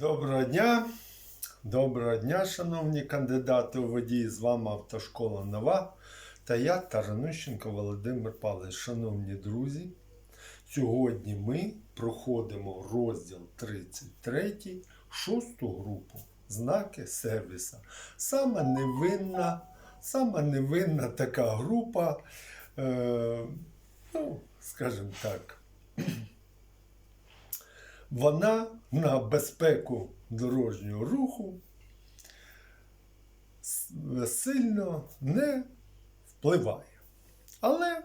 Доброго дня! Доброго дня, шановні кандидати у водії. З вами Автошкола Нова та я, Таранущенко Володимир Павлович. Шановні друзі, сьогодні ми проходимо розділ 33, шосту групу знаки сервіса. Саме невинна, саме невинна така група, е, ну, скажімо так. Вона на безпеку дорожнього руху сильно не впливає. Але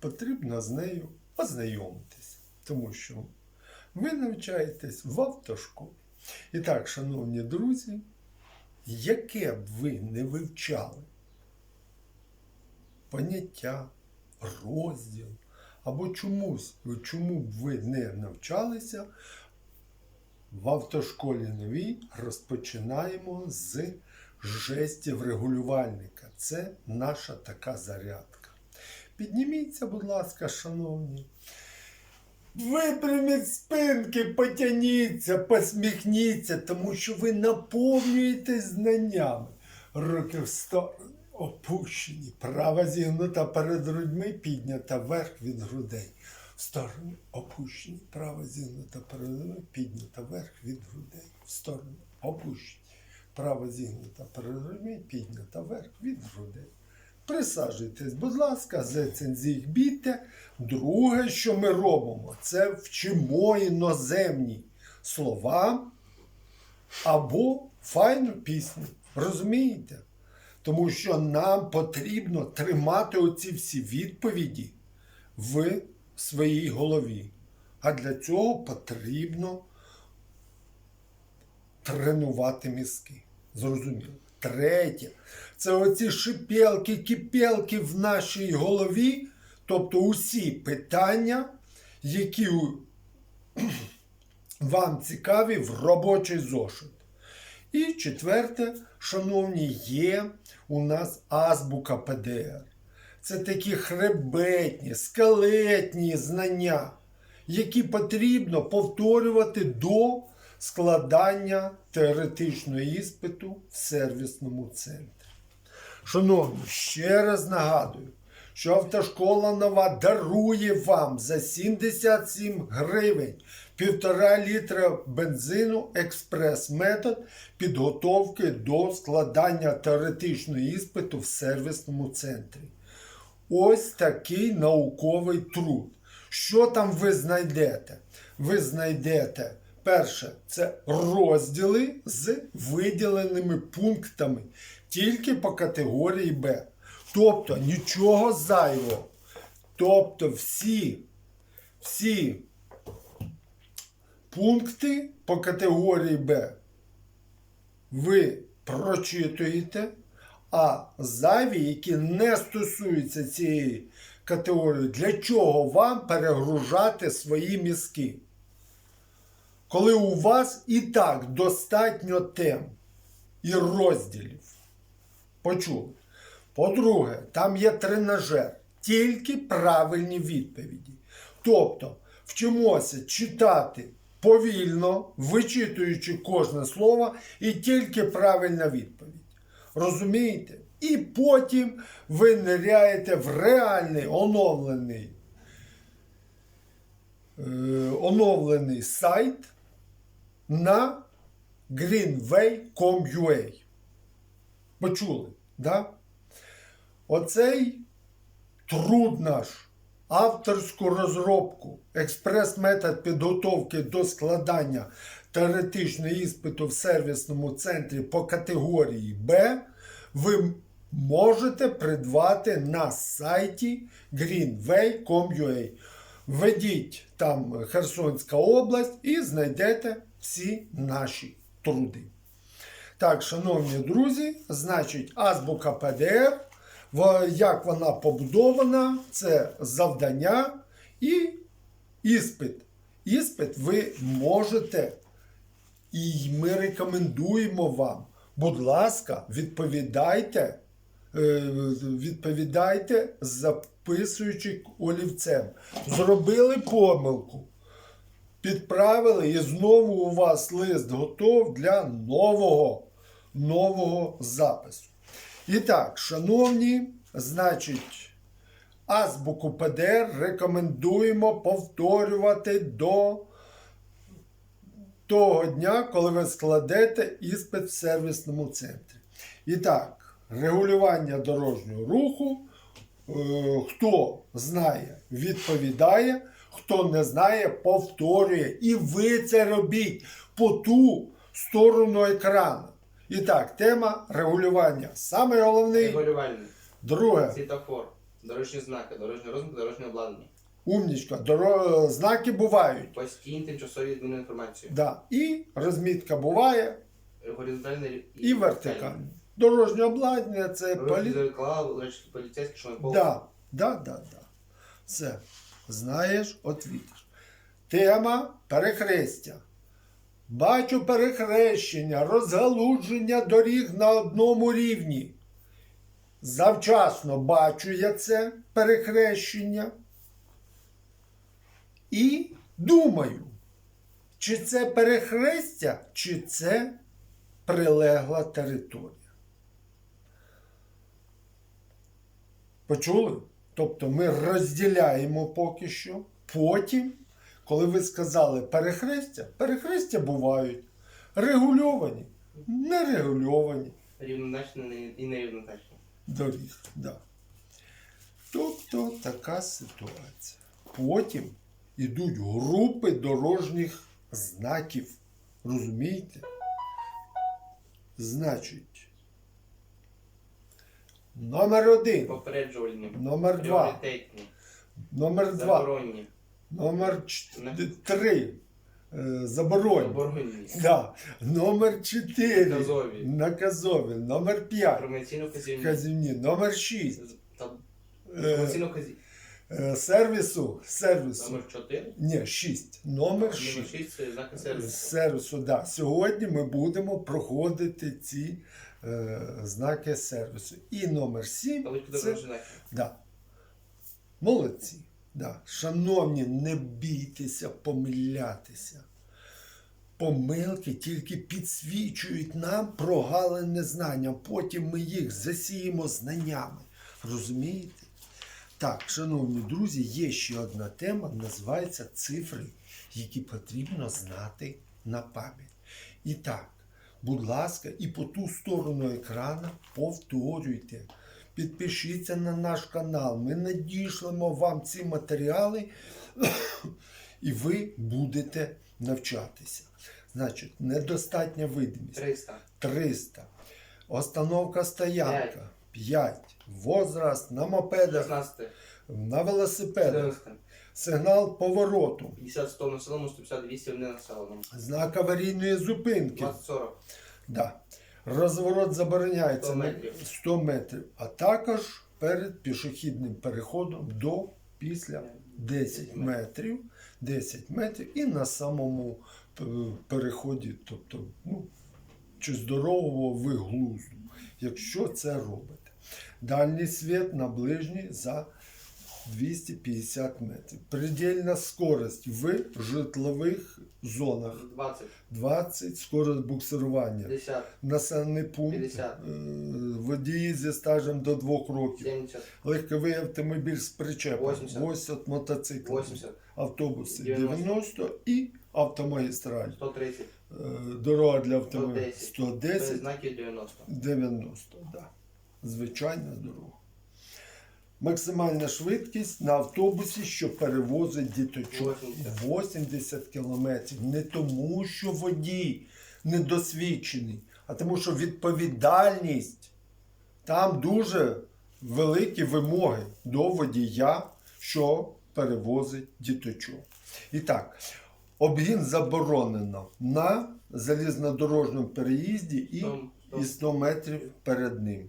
потрібно з нею ознайомитись, тому що ви навчаєтесь в автошколі. І так, шановні друзі, яке б ви не вивчали поняття, розділ, або чомусь, чому б ви не навчалися, в автошколі новій розпочинаємо з жестів регулювальника. Це наша така зарядка. Підніміться, будь ласка, шановні. Випряміть спинки, потяніться, посміхніться, тому що ви наповнюєтесь знаннями. Руки в сторону опущені, права зігнута перед грудьми, піднята вверх від грудей. В сторону опущені, права зігнута перед грудьми, піднята вверх від грудей. В сторону опущені, права зігнута перед грудьми, піднята вверх від грудей. Присаджуйтесь, будь ласка, зецензій бійте. Друге, що ми робимо, це вчимо іноземні слова або файну пісню. Розумієте? Тому що нам потрібно тримати оці всі відповіді в своїй голові. А для цього потрібно тренувати мізки. Зрозуміло. Третє, це оці шипелки, кипелки в нашій голові, тобто усі питання, які вам цікаві в робочий зошит. І четверте, шановні, є у нас азбука ПДР. Це такі хребетні, скелетні знання, які потрібно повторювати до складання теоретичного іспиту в сервісному центрі. Шановні, ще раз нагадую, що автошкола нова дарує вам за 77 гривень півтора літра бензину експрес-метод підготовки до складання теоретичного іспиту в сервісному центрі. Ось такий науковий труд. Що там ви знайдете? Ви знайдете перше, це розділи з виділеними пунктами тільки по категорії Б. Тобто нічого зайвого. Тобто всі, всі пункти по категорії Б ви прочитуєте, а зайві, які не стосуються цієї категорії, для чого вам перегружати свої мізки? Коли у вас і так достатньо тем і розділів. Почули? По-друге, там є тренажер, тільки правильні відповіді. Тобто вчимося читати повільно, вичитуючи кожне слово, і тільки правильна відповідь. Розумієте? І потім ви ниряєте в реальний оновлений, е, оновлений сайт на greenway.com.ua. Почули? Да? Оцей труд наш, авторську розробку, експрес-метод підготовки до складання теоретичного іспиту в сервісному центрі по категорії Б, ви можете придбати на сайті greenway.com.ua. Введіть там Херсонська область і знайдете всі наші труди. Так, шановні друзі, значить, азбука ПДР, в- як вона побудована, це завдання і іспит. Іспит ви можете, і ми рекомендуємо вам, будь ласка, відповідайте, е, відповідайте, записуючи олівцем. Зробили помилку. підправили, і знову у вас лист готов для нового, нового запису. І так, шановні, значить, азбуку ПДР рекомендуємо повторювати до того дня, коли ви складете іспит в сервісному центрі. І так, регулювання дорожнього руху. Е, Хто знає, відповідає, хто не знає, повторює. І ви це робіть по ту сторону екрану. І так, тема регулювання. Саме головне, Регулювальник, друге, світофор, дорожні знаки, дорожній розмір, дорожнє обладнання. умнічка, доро... знаки бувають. Постійні тимчасові зміни інформації. Да. І розмітка буває, Горизонтальний і вертикальна. Дорожнє обладнання це Полі... Зеркала, поліцейські, на Да, да, да, да. Все. Знаєш, отвітиш. Тема перехрестя. Бачу перехрещення, розгалудження доріг на одному рівні. Завчасно бачу я це перехрещення. І думаю, чи це перехрестя, чи це прилегла територія. Почули? Тобто ми розділяємо поки що. Потім, коли ви сказали перехрестя, перехрестя бувають регульовані, нерегульовані рівнозначні і нерівнозначні. доріг. Да. Тобто така ситуація. Потім йдуть групи дорожніх знаків. Розумієте? Значить, номер один, Попереджувальні, номер два, номер два. заборонні, Номер 3. Заборонні. заборонні, Да. Номер 4. Наказові. Наказові. Номер 5. інформаційно Казівні. Номер 6. та- Е, е, сервісу. Сервісу. Номер 4, Ні, 6. Номер номер 6. 6 це знаки сервісу. Сервісу, да. Сьогодні ми будемо проходити ці е, знаки сервісу. І номер 7. Табличка Це, да. Молодці. Да. Шановні, не бійтеся помилятися. Помилки тільки підсвічують нам прогалене знання. Потім ми їх засіємо знаннями. Розумієте? Так, шановні друзі, є ще одна тема, називається цифри, які потрібно знати на пам'ять. І так, будь ласка, і по ту сторону екрана повторюйте. Підпишіться на наш канал. Ми надішлемо вам ці матеріали, і ви будете навчатися. Значить, недостатня видимість 300, 300. Остановка стоянка 5. Возраст на мопедах, 16, на велосипедах. 14, Сигнал повороту. 50 100 населеному, 150 200 в ненаселеному. Знак аварійної зупинки. 20 40, Да. Розворот забороняється 100 на метрів. 100 метрів, а також перед пішохідним переходом до після 10 метрів, 10 метрів і на самому е, переході, тобто ну, чи здорового ви глузду, якщо це робите. Дальній світ на ближній за 250 метрів. Предельна скорость в житлових зонах 20, 20 скорость буксирування. 50, Населений пункт, 50. е, водії зі стажем до 2 років, 70, легковий автомобіль з причепом, 80. 80 мотоцикл, 80, автобуси 90. 90 і автомагістраль. 130, Е, Дорога для автомобілів 110. 110, знаки 90. 90, да. Звичайна дорога. Максимальна швидкість на автобусі, що перевозить діточок 80. 80 кілометрів. Не тому, що водій недосвідчений, а тому, що відповідальність там дуже великі вимоги до водія, що перевозить діточок. І так, обгін заборонено на залізнодорожньому переїзді і 100 метрів перед ним.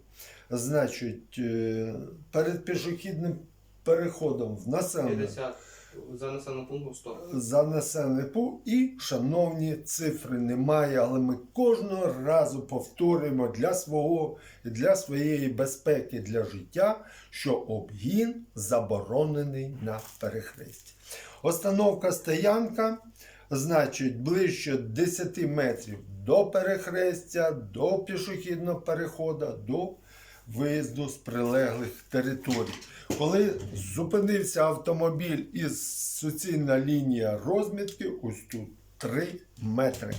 Значить, е, перед пішохідним переходом в населення 50, за населеним пунктом 100. за населений пункт і, шановні, цифри немає, але ми кожного разу повторюємо для свого і для своєї безпеки для життя, що обгін заборонений на перехресті. Остановка стоянка значить, ближче 10 метрів до перехрестя, до пішохідного переходу, до виїзду з прилеглих територій. Коли зупинився автомобіль із суцільна лінія розмітки, ось тут 3 метри.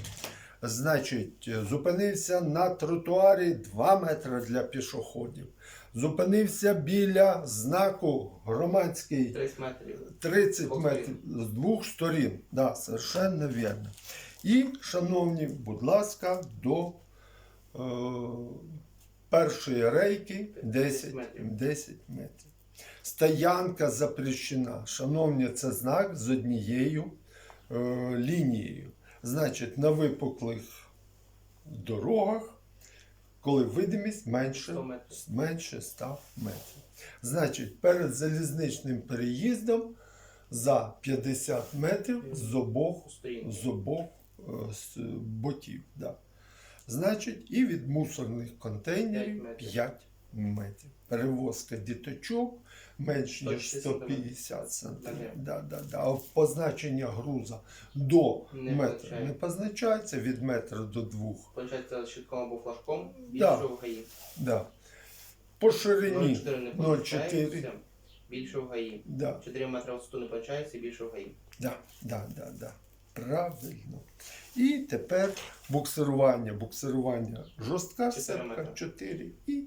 Значить, зупинився на тротуарі 2 метри для пішоходів. Зупинився біля знаку громадський 30 метрів. 30 метрів з двох сторін. Да, совершенно вірно. І, шановні, будь ласка, до е, першої рейки 10 метрів. 10 метрів. Стоянка запрещена. Шановні, це знак з однією е, лінією. Значить, на випуклих дорогах, коли видимість менше 100 метрів. менше 100 метрів. Значить, перед залізничним переїздом за 50 метрів з обох, з обох е, з боків. Да. Значить, і від мусорних контейнерів 5 метрів. Перевозка діточок менш ніж 150 сантиметрів. Да, да, да. А позначення груза до Не метра позначає. не позначається від метра до двох. Получається щитком або флажком Да. більше в ГАІ. Да. По ширині 0,4 не 0,4. позначається, більше в ГАІ. Да. 4 метри висоту не позначається, більше в ГАІ. Да, да, да, да. Правильно. І тепер буксирування. Буксирування жорстка сетка 4 і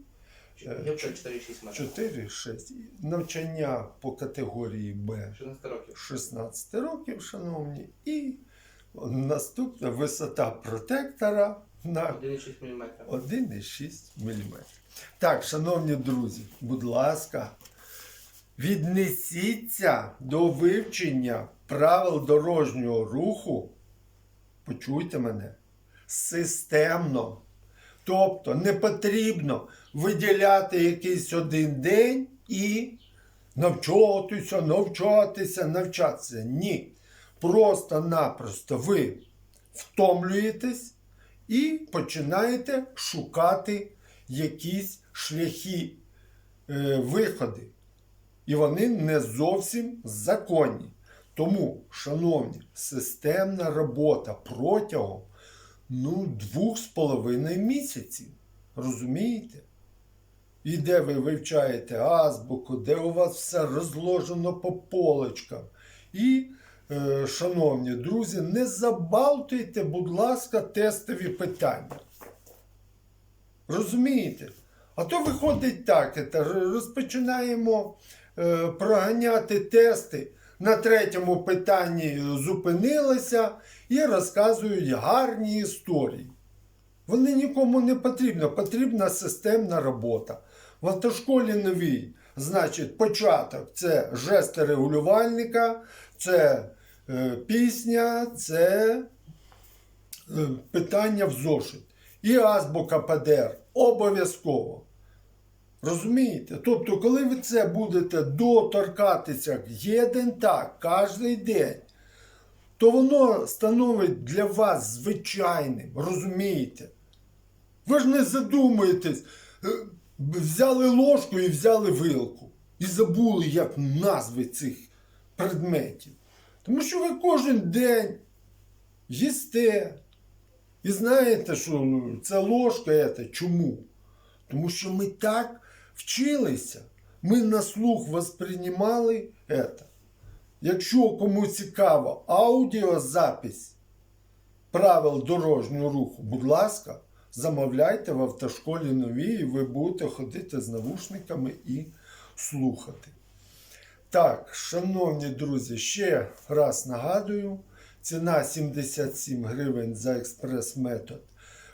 Е, 4-6 4, 6. Навчання по категорії Б 16 років. 16 років, шановні. І наступна висота протектора на 1,6 мм. 1,6 мм. Так, шановні друзі, будь ласка, віднесіться до вивчення правил дорожнього руху, почуйте мене, системно. Тобто не потрібно виділяти якийсь один день і навчатися, навчатися, навчатися. Ні. Просто-напросто ви втомлюєтесь і починаєте шукати якісь шляхи, е, виходи. І вони не зовсім законні. Тому, шановні, системна робота протягом ну, двох з половиною місяців. Розумієте? І де ви вивчаєте азбуку, де у вас все розложено по полочкам. І, е, шановні друзі, не забалтуйте, будь ласка, тестові питання. Розумієте? А то виходить так, розпочинаємо проганяти тести. На третьому питанні зупинилися і розказують гарні історії. Вони нікому не потрібно, потрібна системна робота. В автошколі новій, значить, початок це жести регулювальника, це е, пісня, це е, питання в зошит. І азбука ПДР обов'язково. Розумієте? Тобто, коли ви це будете доторкатися єден так, кожен день, то воно становить для вас звичайним, розумієте? Ви ж не задумуєтесь, е, взяли ложку і взяли вилку. І забули, як назви цих предметів. Тому що ви кожен день їсте. І знаєте, що ну, це ложка. Це. Чому? Тому що ми так вчилися. Ми на слух восприймали це. Якщо кому цікаво аудіозапись правил дорожнього руху, будь ласка, замовляйте в автошколі нові, і ви будете ходити з навушниками і слухати. Так, шановні друзі, ще раз нагадую, ціна 77 гривень за експрес-метод.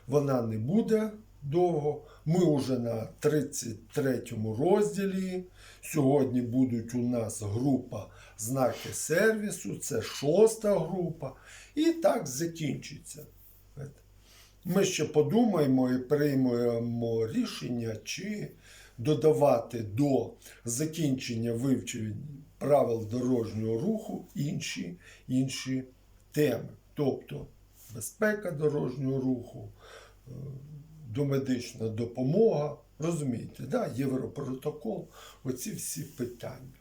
Вона не буде довго. Ми вже на 33 розділі. Сьогодні будуть у нас група знаки сервісу, це шоста група. І так закінчиться. Ми ще подумаємо і приймемо рішення, чи додавати до закінчення вивчення правил дорожнього руху інші, інші теми. Тобто безпека дорожнього руху, е, домедична допомога. Розумієте, да? Європротокол, оці всі питання.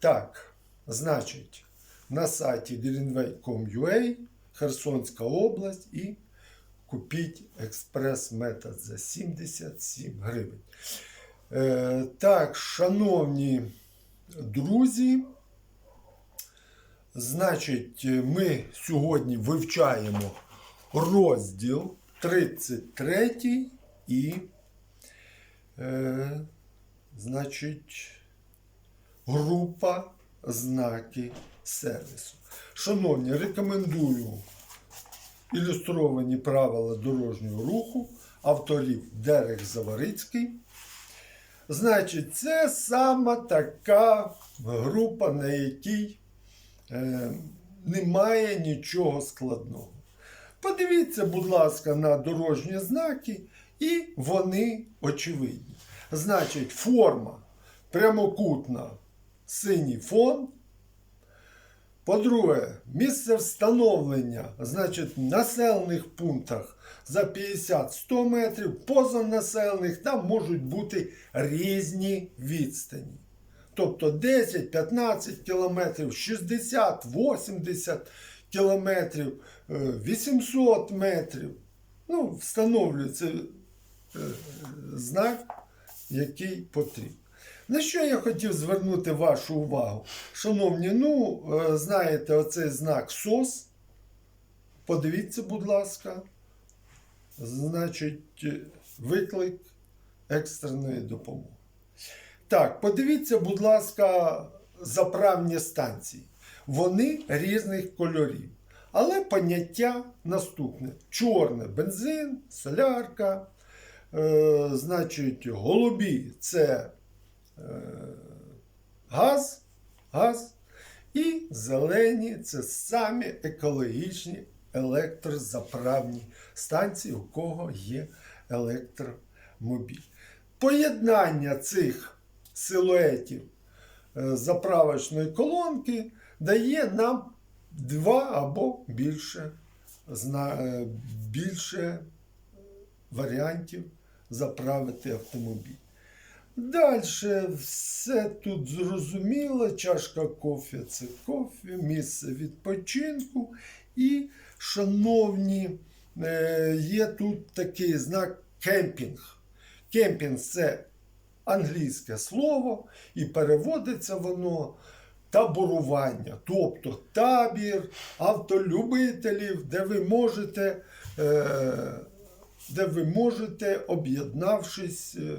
Так, значить, на сайті greenway.com.ua, Херсонська область і купіть експрес-метод за 77 гривень. Е, так, шановні друзі, значить, ми сьогодні вивчаємо розділ 33 і, е, значить, група знаки сервісу. Шановні, рекомендую ілюстровані правила дорожнього руху авторів Дерек Заварицький. Значить, це саме така група, на якій е, немає нічого складного. Подивіться, будь ласка, на дорожні знаки, і вони очевидні. Значить, форма прямокутна, синій фон. По-друге, місце встановлення, значить, в населених пунктах за 50-100 метрів, поза населених там можуть бути різні відстані. Тобто 10-15 кілометрів, 60-80 кілометрів, е, 800 метрів. Ну, встановлюється е, знак, який потрібен. На що я хотів звернути вашу увагу? Шановні, ну, е, знаєте, оцей знак СОС. Подивіться, будь ласка. Значить, е, виклик екстреної допомоги. Так, подивіться, будь ласка, заправні станції. Вони різних кольорів. Але поняття наступне: чорне бензин, солярка. Е, значить, голубі це е, газ, газ. І зелені це самі екологічні електрозаправні станції, у кого є електромобіль. Поєднання цих силуетів е, заправочної колонки дає нам два або більше, е, більше варіантів заправити автомобіль. Далі все тут зрозуміло. Чашка кофе це кофе, місце відпочинку. І, шановні, е, є тут такий знак кемпінг. Кемпінг це англійське слово, і переводиться воно таборування, тобто табір автолюбителів, де ви можете, е, де ви можете, об'єднавшись е,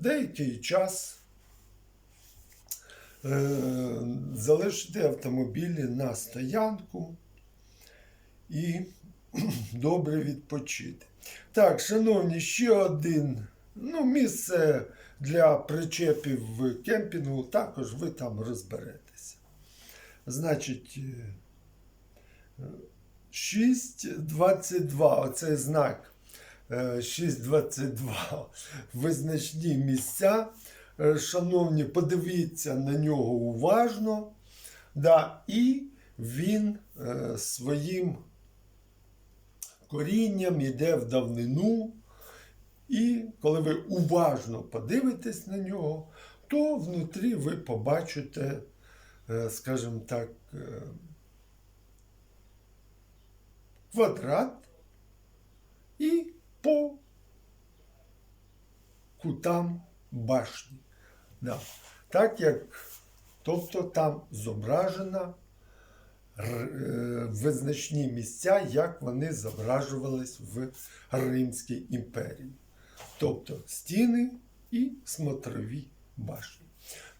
деякий час, е, залишити автомобілі на стоянку і добре відпочити. Так, шановні, ще один ну, місце для причепів в кемпінгу, також ви там розберетеся. Значить, е, 6.22, оцей знак е, 6.22, визначні місця. Е, Шановні, подивіться на нього уважно. Да, і він е, своїм корінням йде в давнину. І коли ви уважно подивитесь на нього, то внутрі ви побачите, е, скажімо так, е, квадрат і по кутам башні. Да. Так як, тобто там зображено е, визначні місця, як вони зображувались в Римській імперії. Тобто стіни і смотрові башні.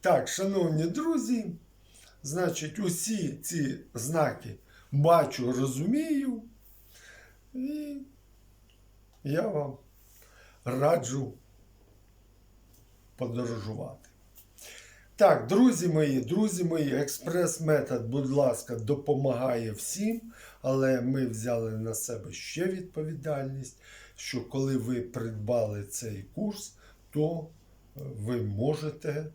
Так, шановні друзі, значить, усі ці знаки бачу, розумію, і я вам раджу подорожувати. Так, друзі мої, друзі мої, експрес-метод, будь ласка, допомагає всім, але ми взяли на себе ще відповідальність, що коли ви придбали цей курс, то е, ви можете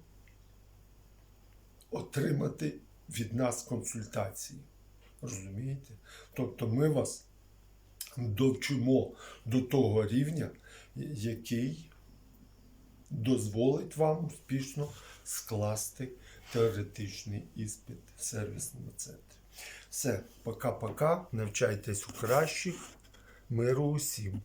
отримати від нас консультації. Розумієте? Тобто ми вас довчимо до того рівня, який дозволить вам успішно скласти теоретичний іспит в сервісному центрі. Все, пока-пока. Навчайтесь у кращих. Миру усім.